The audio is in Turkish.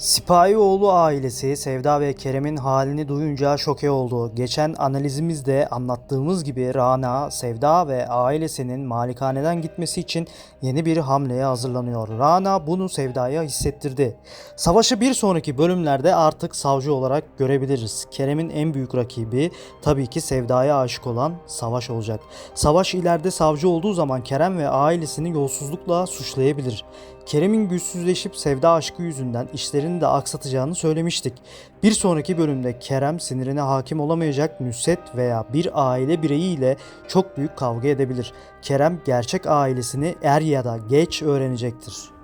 Sipahioğlu ailesi Sevda ve Kerem'in halini duyunca şoke oldu. Geçen analizimizde anlattığımız gibi Rana, Sevda ve ailesinin malikaneden gitmesi için yeni bir hamleye hazırlanıyor. Rana bunu Sevda'ya hissettirdi. Savaşı bir sonraki bölümlerde artık savcı olarak görebiliriz. Kerem'in en büyük rakibi tabii ki Sevda'ya aşık olan Savaş olacak. Savaş ileride savcı olduğu zaman Kerem ve ailesini yolsuzlukla suçlayabilir. Kerem'in güçsüzleşip sevda aşkı yüzünden işlerini de aksatacağını söylemiştik. Bir sonraki bölümde Kerem sinirine hakim olamayacak Nusret veya bir aile bireyiyle çok büyük kavga edebilir. Kerem gerçek ailesini er ya da geç öğrenecektir.